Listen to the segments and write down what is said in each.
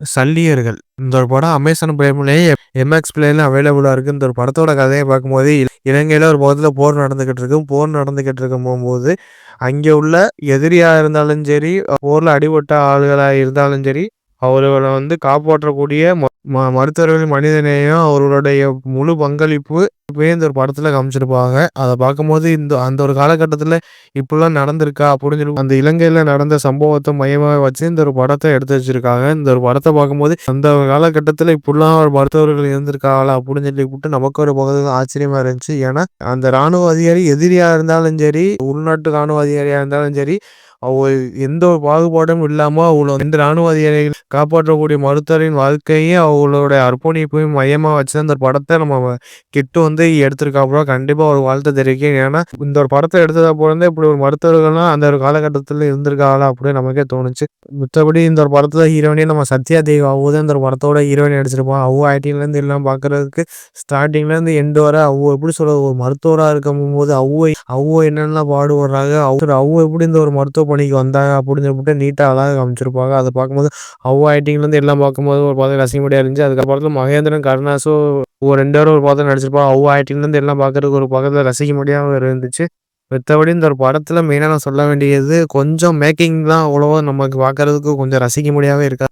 சல்லியர்கள். இந்த ஒரு படம் அமேசான் பிரைம்லேயே எம்எக்ஸ் பிளேல அவைலபிளாக இருக்குது இந்த ஒரு படத்தோட கதையை பார்க்கும்போது இலங்கையில் ஒரு பக்கத்தில் போர் நடந்துக்கிட்டு இருக்கும் போர் நடந்துக்கிட்டு இருக்கும் போகும்போது அங்கே உள்ள எதிரியாக இருந்தாலும் சரி போரில் அடிபட்ட ஆளுகளாக இருந்தாலும் சரி அவர்களை வந்து காப்பாற்றக்கூடிய ம மருத்துவர்களின் மனிதநேயம் அவர்களுடைய முழு பங்களிப்பு இப்போயே இந்த ஒரு படத்துல காமிச்சிருப்பாங்க. அதை பார்க்கும்போது இந்த அந்த ஒரு காலகட்டத்துல இப்படிலாம் நடந்திருக்கா அப்படின்னு சொல்லி அந்த இலங்கையில நடந்த சம்பவத்தை மையமாக வச்சு இந்த ஒரு படத்தை எடுத்து வச்சிருக்காங்க. இந்த ஒரு படத்தை பார்க்கும்போது அந்த காலகட்டத்துல இப்படிலாம் ஒரு மருத்துவர்கள் இருந்திருக்காங்களா அப்படின்னு சொல்லிப்புட்டு நமக்கு ஒரு பக்கத்துல ஆச்சரியமா இருந்துச்சு. ஏன்னா அந்த ராணுவ அதிகாரி எதிரியா இருந்தாலும் சரி, உள்நாட்டு ராணுவ அதிகாரியா இருந்தாலும் சரி அவங்க எந்த ஒரு பாகுபாடும் இல்லாம அவ்வளோ இந்த ராணுவ அதிகாரிகள் காப்பாற்றக்கூடிய மருத்துவரின் வாழ்க்கையும் அவங்களோட அர்ப்பணிப்பையும் மையமா வச்சு அந்த படத்தை நம்ம கெட்டு வந்து வந்து எடுத்திருக்காப்புல. கண்டிப்பாக ஒரு வாழ்த்து தெரிவிக்கிறேன். ஏன்னா இந்த ஒரு படத்தை எடுத்தது இப்படி ஒரு மருத்துவர்கள்லாம் அந்த ஒரு காலகட்டத்தில் இருந்திருக்காங்களா அப்படின்னு நமக்கே தோணுச்சு. மற்றபடி இந்த ஒரு படத்தில் ஹீரோயினே நம்ம சத்யா தேவி அவ்வு இந்த ஒரு படத்தோட ஹீரோயின் அடிச்சிருப்போம் அவ்வளோ ஆக்டிங்லேருந்து எல்லாம் பார்க்குறதுக்கு ஸ்டார்டிங்லேருந்து எண்டு வர அவ்வளோ எப்படி சொல்ல ஒரு மருத்துவராக இருக்கும் போது அவ்வளோ அவ்வளோ என்னென்ன பாடுபடுறாங்க. அவ்வு எப்படி இந்த ஒரு மருத்துவ பணிக்கு வந்தாங்க அப்படின்னு சொல்லிட்டு நீட்டாக அழகாக காமிச்சிருப்பாங்க. அத பார்க்கும்போது அவ்வளோ ஆக்டிங்லேருந்து எல்லாம் பார்க்கும்போது ஒரு பதவி ரசிக்க முடியாது இருந்துச்சு. அதுக்கப்புறத்துல மகேந்திரன், கருணாசோ ஒரு ரெண்டு பேரும் ஒரு படத்துல நடிச்சிருப்பாங்க. அவ்வளோ ஆக்டிங்லேருந்து எல்லாம் பார்க்குறதுக்கு ஒரு பக்கத்தில் ரசிக்க முடியாமல் இருந்துச்சு. மற்றபடி இந்த ஒரு படத்தில் மெயினாக நான் சொல்ல வேண்டியது கொஞ்சம் மேக்கிங் தான் அவ்வளோவா நமக்கு பார்க்கறதுக்கு கொஞ்சம் ரசிக்க முடியாமல் இருக்கா.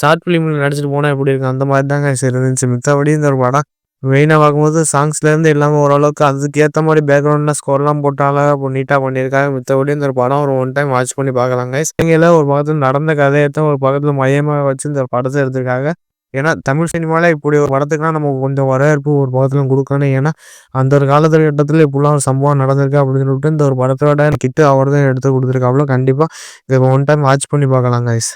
ஷார்ட் ஃபிலிமில் நடிச்சிட்டு போனால் எப்படி இருக்கும்? அந்த மாதிரி தாங்க இருந்துச்சு. மற்றபடி இந்த ஒரு படம் மெயினாக பார்க்கும்போது சாங்ஸ்லேருந்து எல்லாமே ஓரளவுக்கு அதுக்கு ஏற்ற மாதிரி பேக்ரவுண்டில் ஸ்கோர்லாம் போட்டாலும் நீட்டாக பண்ணியிருக்காங்க. மித்தபடி இந்த ஒரு படம் ஒரு ஒன் டைம் வாட்ச் பண்ணி பார்க்கலாங்க. இங்கே ஒரு பக்கத்தில் நடந்த கதையத்தான் ஒரு பக்கத்தில் மையமாக வச்சு இந்த படத்தை எடுத்திருக்காங்க. ஏன்னா தமிழ் சினிமால இப்படி ஒரு படத்துக்குலாம் நம்ம கொஞ்சம் வரவேற்பு ஒரு பக்கத்துல கொடுக்கணும் ஏன்னா அந்த ஒரு காலகட்டத்துல இப்படிலாம் ஒரு சம்பவம் நடந்திருக்கு அப்படின்னு சொல்லிட்டு இந்த ஒரு படத்தோட கிட்டு அவர் தான் எடுத்து கொடுத்துருக்காப்புல கண்டிப்பா இதை ஒன் டைம் வாட்ச் பண்ணி பார்க்கலாம் கைஸ்.